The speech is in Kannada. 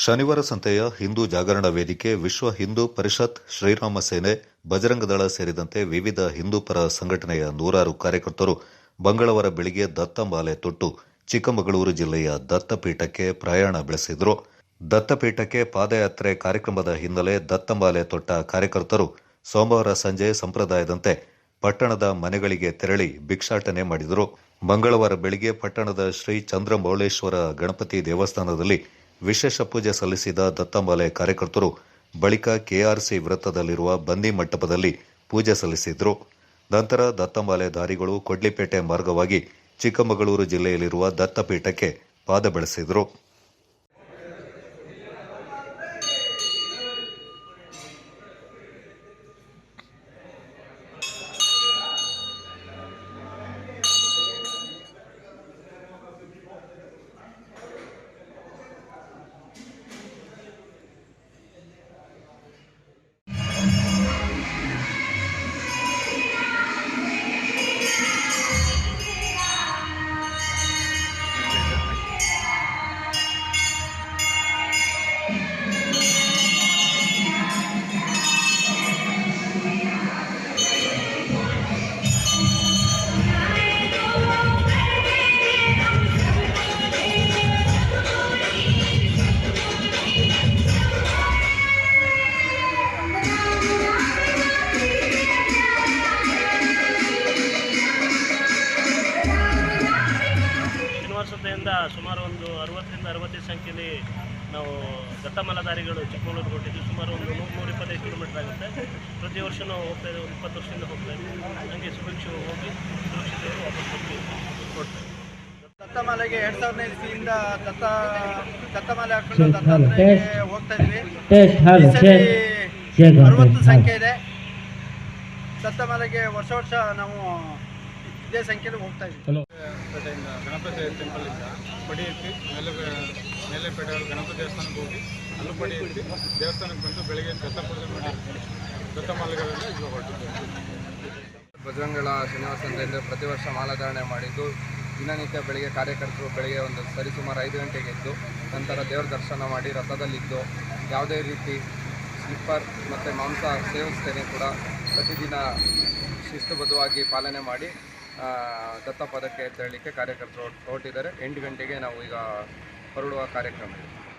ಶನಿವಾರ ಸಂತೆಯ ಹಿಂದೂ ಜಾಗರಣ ವೇದಿಕೆ ವಿಶ್ವ ಹಿಂದೂ ಪರಿಷತ್ ಶ್ರೀರಾಮ ಸೇನೆ ಬಜರಂಗದಳ ಸೇರಿದಂತೆ ವಿವಿಧ ಹಿಂದೂಪರ ಸಂಘಟನೆಯ ನೂರಾರು ಕಾರ್ಯಕರ್ತರು ಮಂಗಳವಾರ ಬೆಳಿಗ್ಗೆ ದತ್ತಮಾಲೆ ತೊಟ್ಟು ಚಿಕ್ಕಮಗಳೂರು ಜಿಲ್ಲೆಯ ದತ್ತಪೀಠಕ್ಕೆ ಪ್ರಯಾಣ ಬೆಳೆಸಿದರು. ದತ್ತಪೀಠಕ್ಕೆ ಪಾದಯಾತ್ರೆ ಕಾರ್ಯಕ್ರಮದ ಹಿನ್ನೆಲೆ ದತ್ತಮಾಲೆ ತೊಟ್ಟ ಕಾರ್ಯಕರ್ತರು ಸೋಮವಾರ ಸಂಜೆ ಸಂಪ್ರದಾಯದಂತೆ ಪಟ್ಟಣದ ಮನೆಗಳಿಗೆ ತೆರಳಿ ಭಿಕ್ಷಾಟನೆ ಮಾಡಿದರು. ಮಂಗಳವಾರ ಬೆಳಿಗ್ಗೆ ಪಟ್ಟಣದ ಶ್ರೀ ಚಂದ್ರಮೌಳೇಶ್ವರ ಗಣಪತಿ ದೇವಸ್ಥಾನದಲ್ಲಿ ವಿಶೇಷ ಪೂಜೆ ಸಲ್ಲಿಸಿದ ದತ್ತಂಬಾಲೆ ಕಾರ್ಯಕರ್ತರು ಬಳಿಕ ಕೆಆರ್ಸಿ ವೃತ್ತದಲ್ಲಿರುವ ಬಂದಿ ಮಂಟಪದಲ್ಲಿ ಪೂಜೆ ಸಲ್ಲಿಸಿದರು. ನಂತರ ದತ್ತಂಬಾಲೆ ದಾರಿಗಳು ಕೊಡ್ಲಿಪೇಟೆ ಮಾರ್ಗವಾಗಿ ಚಿಕ್ಕಮಗಳೂರು ಜಿಲ್ಲೆಯಲ್ಲಿರುವ ದತ್ತಪೀಠಕ್ಕೆ ಪಾದ ಬೆಳೆಸಿದರು ಸಂತೆಯಿಂದ ಸುಮಾರು ಒಂದು ಅರವತ್ತರಿಂದ ಅರವತ್ತೈದು ಸಂಖ್ಯೆಯಲ್ಲಿ ನಾವು ದತ್ತಮಲಧಾರಿಗಳು ಚಿಕ್ಕಮಗಳೂರಿಗೆ ಹೊರಟಿದ್ವಿ ಸುಮಾರು ಒಂದು ನೂರು ನೂರ ಇಪ್ಪತ್ತೈದು ಕಿಲೋಮೀಟರ್ ಆಗುತ್ತೆ. ಪ್ರತಿ ವರ್ಷ ನಾವು ಹೋಗ್ತಾ ಇದ್ದೀವಿ ಒಂದು ಇಪ್ಪತ್ತು ವರ್ಷದಿಂದ ಹೋಗ್ತಾ ಇದ್ದೀವಿ. ಹಂಗೆ ಸುಭಿಕ್ಷೆ ಹೋಗಿ ಸುರಕ್ಷಿತವಾಗಿ ವಾಪಸ್ ಹೋಗ್ತೀವಿ ಕೊಡ್ತೇವೆ ದತ್ತಮಾಲೆಗೆ ಎರಡ್ ಸಾವಿರದ ಇಸ್ವಿಯಿಂದ ದತ್ತ ದತ್ತಮಾಲೆ ಹಾಕೊಂಡು ಹೋಗ್ತಾ ಇದ್ವಿ ಅರವತ್ತು ಸಂಖ್ಯೆ ಇದೆ. ದತ್ತಮಾಲೆಗೆ ವರ್ಷ ವರ್ಷ ನಾವು ಇದೇ ಸಂಖ್ಯೆಯಲ್ಲಿ ಹೋಗ್ತಾ ಇದ್ವಿ ಪೇಟೆಯಿಂದ ಗಣಪತಿ ಇಂದ ಪಡಿ ಎತ್ತಿ ಮೇಲೆ ಮೇಲೆಪೇಟೆ ಗಣಪತಿ ದೇವಸ್ಥಾನಕ್ಕೆ ಹೋಗಿ ಅಲ್ಲೂ ಪಡಿ ಎತ್ತಿ ದೇವಸ್ಥಾನಕ್ಕೆ ಬಂದು ಬೆಳಿಗ್ಗೆ ದತ್ತ ಪೂಜೆ ಮಾಡಿ ದತ್ತ ಮಾಲೆಗಳೆಲ್ಲ ಹೊರಟಿದ್ದೇವೆ. ಬಜರಂಗಳ ಶ್ರೀನಿವಾಸ ಪ್ರತಿ ವರ್ಷ ಮಾಲಾಧಾರಣೆ ಮಾಡಿದ್ದು ದಿನನಿತ್ಯ ಬೆಳಿಗ್ಗೆ ಕಾರ್ಯಕರ್ತರು ಬೆಳಿಗ್ಗೆ ಒಂದು ಸರಿಸುಮಾರು ಐದು ಗಂಟೆಗೆ ಎದ್ದು ನಂತರ ದೇವರ ದರ್ಶನ ಮಾಡಿ ರಥದಲ್ಲಿದ್ದು ಯಾವುದೇ ರೀತಿ ಸ್ಲಿಪ್ಪರ್ ಮತ್ತು ಮಾಂಸ ಸೇವಿಸ್ತೇನೆ ಕೂಡ ಪ್ರತಿದಿನ ಶಿಸ್ತುಬದ್ಧವಾಗಿ ಪಾಲನೆ ಮಾಡಿ ದತ್ತಪದಕ್ಕೆ ತೆರಳಿಕ್ಕೆ ಕಾರ್ಯಕರ್ತರು ಹೊರಟ್- ಹೊರಟಿದ್ದಾರೆ. ಎಂಟು ಗಂಟೆಗೆ ನಾವು ಈಗ ಹೊರಡುವ ಕಾರ್ಯಕ್ರಮ ಇದೆ.